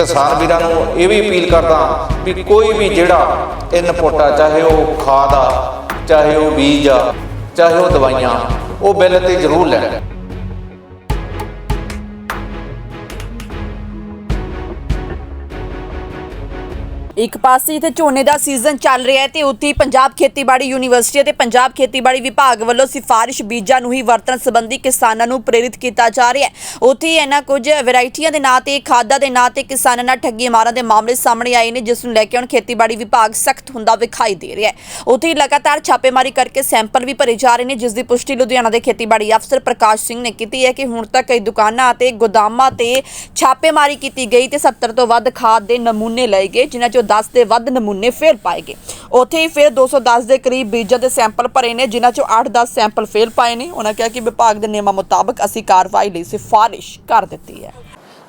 ਕਿਸਾਨ ਵੀਰਾਂ ਨੂੰ ਇਹ ਵੀ ਅਪੀਲ ਕਰਦਾ ਵੀ ਕੋਈ ਵੀ ਜਿਹੜਾ ਇਨਪੁੱਟ ਆ ਚਾਹੇ ਉਹ ਖਾਦ ਆ, ਚਾਹੇ ਉਹ ਬੀਜ ਆ, ਚਾਹੇ ਉਹ ਦਵਾਈਆਂ, ਉਹ ਬਿੱਲ ਤੇ ਜ਼ਰੂਰ ਲੈਣ। ਇੱਕ ਪਾਸੇ ਜਿੱਥੇ ਝੋਨੇ ਦਾ ਸੀਜ਼ਨ ਚੱਲ ਰਿਹਾ ਹੈ ਤੇ ਉੱਥੇ ਪੰਜਾਬ ਖੇਤੀਬਾੜੀ ਯੂਨੀਵਰਸਿਟੀ ਅਤੇ ਪੰਜਾਬ ਖੇਤੀਬਾੜੀ ਵਿਭਾਗ ਵੱਲੋਂ ਸਿਫਾਰਿਸ਼ ਬੀਜਾਂ ਨੂੰ ਹੀ ਵਰਤਣ ਸੰਬੰਧੀ ਕਿਸਾਨਾਂ ਨੂੰ ਪ੍ਰੇਰਿਤ ਕੀਤਾ ਜਾ ਰਿਹਾ ਹੈ। ਉੱਥੇ ਹੀ ਇਹਨਾਂ ਕੁਝ ਵੈਰਾਈਟੀਆਂ ਦੇ ਨਾਂ ਤੇ, ਖਾਦਾਂ ਦੇ ਨਾਂ ਤੇ ਕਿਸਾਨਾਂ ਨਾਲ ਠੱਗੀ ਮਾਰਾਂ ਦੇ ਮਾਮਲੇ ਸਾਹਮਣੇ ਆਏ ਨੇ, ਜਿਸ ਨੂੰ ਲੈ ਕੇ ਹੁਣ ਖੇਤੀਬਾੜੀ ਵਿਭਾਗ ਸਖਤ ਹੁੰਦਾ ਵਿਖਾਈ ਦੇ ਰਿਹਾ ਹੈ। ਉੱਥੇ ਹੀ ਲਗਾਤਾਰ ਛਾਪੇਮਾਰੀ ਕਰਕੇ ਸੈਂਪਲ ਵੀ ਭਰੇ ਜਾ ਰਹੇ ਨੇ, ਜਿਸ ਦੀ ਪੁਸ਼ਟੀ ਲੁਧਿਆਣਾ ਦੇ ਖੇਤੀਬਾੜੀ ਅਫਸਰ ਪ੍ਰਕਾਸ਼ ਸਿੰਘ ਨੇ ਕੀਤੀ ਹੈ ਕਿ ਹੁਣ ਤੱਕ ਕਈ ਦੁਕਾਨਾਂ ਅਤੇ ਗੋਦਾਮਾਂ ਤੇ ਛਾਪੇਮਾਰੀ ਕੀਤੀ ਗਈ ਤੇ 70 ਤੋਂ ਵੱਧ ਖਾਦ ਦੇ ਨਮੂਨੇ ਲਏ ਗਏ, ਜਿਨ੍ਹਾਂ ਚੋਂ 10 ਦੇ ਵੱਧ ਨਮੂਨੇ ਫੇਲ ਪਾਏ ਗਏ। ਉੱਥੇ ਹੀ ਫਿਰ 210 ਦੇ ਕਰੀਬ ਬੀਜਾਂ ਦੇ ਸੈਂਪਲ ਭਰੇ ਨੇ, ਜਿਨ੍ਹਾਂ ਚੋਂ 8-10 ਸੈਂਪਲ ਫੇਲ ਪਾਏ ਨੇ। ਉਹਨਾਂ ਕਿਹਾ ਕਿ ਵਿਭਾਗ ਦੇ ਨਿਯਮਾਂ ਮੁਤਾਬਕ ਅਸੀਂ ਕਾਰਵਾਈ ਲਈ ਸਿਫਾਰਿਸ਼ ਕਰ ਦਿੱਤੀ ਹੈ।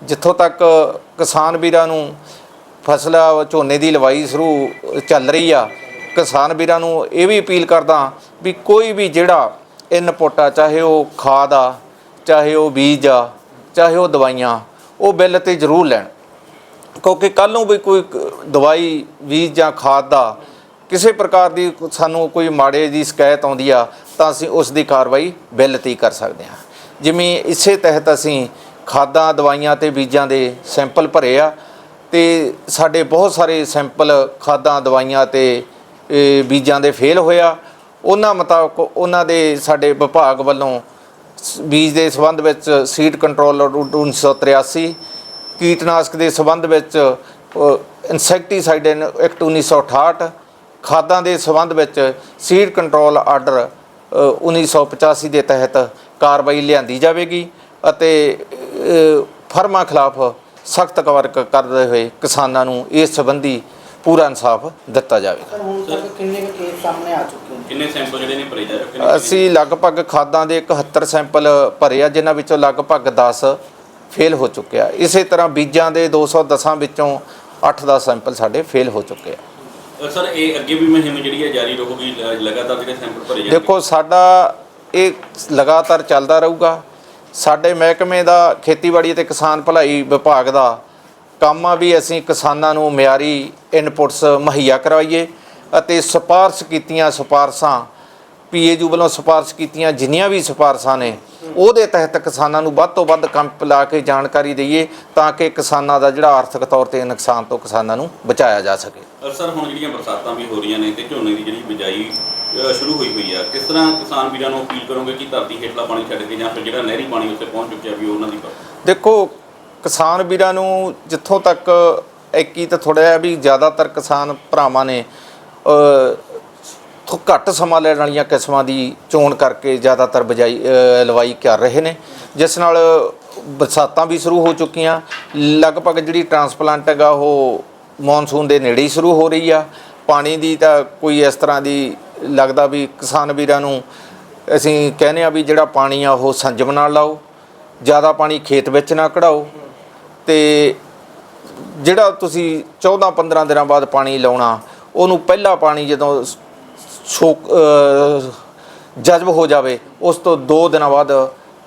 ਜਿੱਥੋਂ ਤੱਕ ਕਿਸਾਨ ਵੀਰਾਂ ਨੂੰ ਫਸਲ ਝੋਨੇ ਦੀ ਲਵਾਈ ਸ਼ੁਰੂ ਚੱਲ ਰਹੀ ਆ, ਕਿਸਾਨ ਵੀਰਾਂ ਨੂੰ ਇਹ ਵੀ ਅਪੀਲ ਕਰਦਾ ਵੀ ਕੋਈ ਵੀ ਜਿਹੜਾ ਇਨਪੁੱਟ ਆ, ਚਾਹੇ ਉਹ ਖਾਦ ਆ, ਚਾਹੇ ਉਹ ਬੀਜ ਆ, ਚਾਹੇ ਉਹ ਦਵਾਈਆਂ, ਉਹ ਬਿੱਲ ਤੇ ਜ਼ਰੂਰ ਲੈਣ। ਕਿਉਂਕਿ ਕੱਲ ਨੂੰ ਵੀ ਕੋਈ ਦਵਾਈ, ਬੀਜ ਜਾਂ ਖਾਦ ਦਾ ਕਿਸੇ ਪ੍ਰਕਾਰ ਦੀ ਸਾਨੂੰ ਕੋਈ ਮਾੜੇ ਦੀ ਸ਼ਿਕਾਇਤ ਆਉਂਦੀ ਆ, ਤਾਂ ਅਸੀਂ ਉਸ ਦੀ ਕਾਰਵਾਈ ਬਿੱਲ ਤੇ ਕਰ ਸਕਦੇ ਹਾਂ। ਜਿਵੇਂ ਇਸੇ ਤਹਿਤ ਅਸੀਂ ਖਾਦਾਂ, ਦਵਾਈਆਂ ਤੇ ਬੀਜਾਂ ਦੇ ਸੈਂਪਲ ਭਰੇ ਆ ਤੇ ਸਾਡੇ ਬਹੁਤ ਸਾਰੇ ਸੈਂਪਲ ਖਾਦਾਂ, ਦਵਾਈਆਂ ਤੇ ਬੀਜਾਂ ਦੇ ਫੇਲ ਹੋਇਆ ਉਹਨਾਂ ਮੁਤਾਬਕ ਉਹਨਾਂ ਦੇ ਸਾਡੇ ਵਿਭਾਗ ਵੱਲੋਂ ਸ- ਬੀਜ ਦੇ ਸੰਬੰਧ ਵਿੱਚ ਸੀਡ ਕੰਟਰੋਲ 1983 ਕੀਟਨਾਸ਼ਕ ਦੇ ਸੰਬੰਧ ਵਿੱਚ ਇਨਸੈਕਟੀਸਾਈਡ ਐਕਟ 1968 ਖਾਦਾਂ ਦੇ ਸੰਬੰਧ ਵਿੱਚ ਸੀਡ ਕੰਟਰੋਲ ਆਰਡਰ ਅ, 1985 ਦੇ ਤਹਿਤ ਕਾਰਵਾਈ ਲਿਆਂਦੀ ਜਾਵੇਗੀ ਅਤੇ ਫਰਮਾਂ ਖਿਲਾਫ ਸਖਤ ਕਾਰਵਾਈ ਕਰਦੇ ਹੋਏ ਕਿਸਾਨਾਂ ਨੂੰ ਇਸ ਸੰਬੰਧੀ ਪੂਰਾ ਇਨਸਾਫ ਦਿੱਤਾ ਜਾਵੇਗਾ। ਸਰ ਹੁਣ ਤੱਕ ਕਿੰਨੇ ਕੁ ਕੇਸ ਸਾਹਮਣੇ ਆ ਚੁੱਕੇ ਨੇ? ਕਿੰਨੇ ਸੈਂਪਲ ਜਿਹੜੇ ਨੇ ਭਰੇ ਜਾ ਚੁੱਕੇ ਨੇ? ਅਸੀਂ ਲਗਭਗ ਖਾਦਾਂ ਦੇ 71 ਸੈਂਪਲ ਭਰੇ ਆ ਜਿਨ੍ਹਾਂ ਵਿੱਚੋਂ ਲਗਭਗ 10 ਫੇਲ ਹੋ ਚੁੱਕਿਆ ਇਸੇ ਤਰ੍ਹਾਂ ਬੀਜਾਂ ਦੇ 210 ਵਿੱਚੋਂ 8-10 ਸੈਂਪਲ ਸਾਡੇ ਫੇਲ ਹੋ ਚੁੱਕੇ ਆ। ਸਰ ਇਹ ਅੱਗੇ ਵੀ ਮੁਹਿੰਮ ਜਿਹੜੀ ਹੈ ਜਾਰੀ ਰਹੂਗੀ ਲਗਾਤਾਰ ਜਿਹੜੇ ਸੈਂਪਲ ਭਰੇ ਜਾਣਗੇ? ਦੇਖੋ ਸਾਡਾ ਇਹ ਲਗਾਤਾਰ ਚੱਲਦਾ ਰਹੂਗਾ। ਸਾਡੇ ਮਹਿਕਮੇ ਦਾ ਖੇਤੀਬਾੜੀ ਅਤੇ ਕਿਸਾਨ ਭਲਾਈ ਵਿਭਾਗ ਦਾ ਕੰਮ ਆ ਵੀ ਅਸੀਂ ਕਿਸਾਨਾਂ ਨੂੰ ਮਿਆਰੀ ਇਨਪੁਟਸ ਮੁਹੱਈਆ ਕਰਵਾਈਏ ਅਤੇ ਸਿਫਾਰਸ਼ ਕੀਤੀਆਂ ਸਿਫਾਰਸ਼ਾਂ ਪੀਏਯੂ ਵੱਲੋਂ ਸਿਫਾਰਸ਼ ਕੀਤੀਆਂ ਜਿੰਨੀਆਂ ਵੀ ਸਿਫਾਰਸ਼ਾਂ ਨੇ ਉਹਦੇ ਤਹਿਤ ਕਿਸਾਨਾਂ ਨੂੰ ਵੱਧ ਤੋਂ ਵੱਧ ਕੰਪ ਲਾ ਕੇ ਜਾਣਕਾਰੀ ਦਈਏ ਤਾਂ ਕਿ ਕਿਸਾਨਾਂ ਦਾ ਜਿਹੜਾ ਆਰਥਿਕ ਤੌਰ ਤੇ ਨੁਕਸਾਨ ਤੋਂ ਕਿਸਾਨਾਂ ਨੂੰ ਬਚਾਇਆ ਜਾ ਸਕੇ। ਸਰ ਹੁਣ ਜਿਹੜੀਆਂ ਬਰਸਾਤਾਂ ਵੀ ਹੋ ਰਹੀਆਂ ਨੇ ਤੇ ਝੋਨੇ ਦੀ ਜਿਹੜੀ ਬਿਜਾਈ ਸ਼ੁਰੂ ਹੋਈ ਹੋਈ ਆ ਕਿਸ ਤਰ੍ਹਾਂ ਕਿਸਾਨ ਵੀਰਾਂ ਨੂੰ ਅਪੀਲ ਕਰੋਗੇ ਕਿ ਧਰਤੀ ਹੇਠਲਾ ਪਾਣੀ ਛੱਡ ਕੇ ਜਾਂ ਫਿਰ ਜਿਹੜਾ ਨਹਿਰੀ ਪਾਣੀ ਉੱਤੇ ਪਹੁੰਚ ਚੁੱਕਿਆ ਵੀ ਉਹਨਾਂ ਦੀ ਦੇਖੋ ਕਿਸਾਨ ਵੀਰਾਂ ਨੂੰ ਜਿੱਥੋਂ ਤੱਕ ਐਕੀ ਤਾਂ ਥੋੜਾ ਜਿਹਾ ਵੀ ਜ਼ਿਆਦਾਤਰ ਕਿਸਾਨ ਭਰਾਵਾਂ ਨੇ ਅ, ਘੱਟ ਸਮਾਂ ਲੈਣ ਵਾਲੀਆਂ ਕਿਸਮਾਂ ਦੀ ਚੋਣ ਕਰਕੇ ਜ਼ਿਆਦਾਤਰ ਬਜਾਈ ਲਵਾਈ ਕਰ ਰਹੇ ਨੇ। ਜਿਸ ਨਾਲ ਬਰਸਾਤਾਂ ਵੀ ਸ਼ੁਰੂ ਹੋ ਚੁੱਕੀਆਂ। ਲਗਭਗ ਜਿਹੜੀ ਟਰਾਂਸਪਲਾਂਟ ਹੈਗਾ ਉਹ ਮੌਨਸੂਨ ਦੇ ਨੇੜੇ ਹੀ ਸ਼ੁਰੂ ਹੋ ਰਹੀ ਆ। ਪਾਣੀ ਦੀ ਤਾਂ ਕੋਈ ਇਸ ਤਰ੍ਹਾਂ ਦੀ ਲੱਗਦਾ ਵੀ ਕਿਸਾਨ ਵੀਰਾਂ ਨੂੰ ਅਸੀਂ ਕਹਿੰਦੇ ਆ ਵੀ ਜਿਹੜਾ ਪਾਣੀ ਆ ਉਹ ਸੰਜਮ ਨਾਲ ਲਾਓ। ਜ਼ਿਆਦਾ ਪਾਣੀ ਖੇਤ ਵਿੱਚ ਨਾ ਕਢਾਓ। ਤੇ ਜਿਹੜਾ ਤੁਸੀਂ 14 15 ਦਿਨਾਂ ਬਾਅਦ ਪਾਣੀ ਲਾਉਣਾ ਉਹਨੂੰ ਪਹਿਲਾ ਪਾਣੀ ਜਦੋਂ ਸੋਕ ਜਜ਼ਬ ਹੋ ਜਾਵੇ, ਉਸ ਤੋਂ 2 ਦਿਨਾਂ ਬਾਅਦ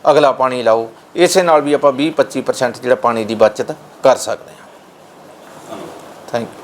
ਅਗਲਾ ਪਾਣੀ ਲਾਓ। ਇਸੇ ਨਾਲ ਵੀ ਆਪਾਂ 20 25% ਜਿਹੜਾ ਪਾਣੀ ਦੀ ਬਚਤ ਕਰ ਸਕਦੇ ਹਾਂ। Thank you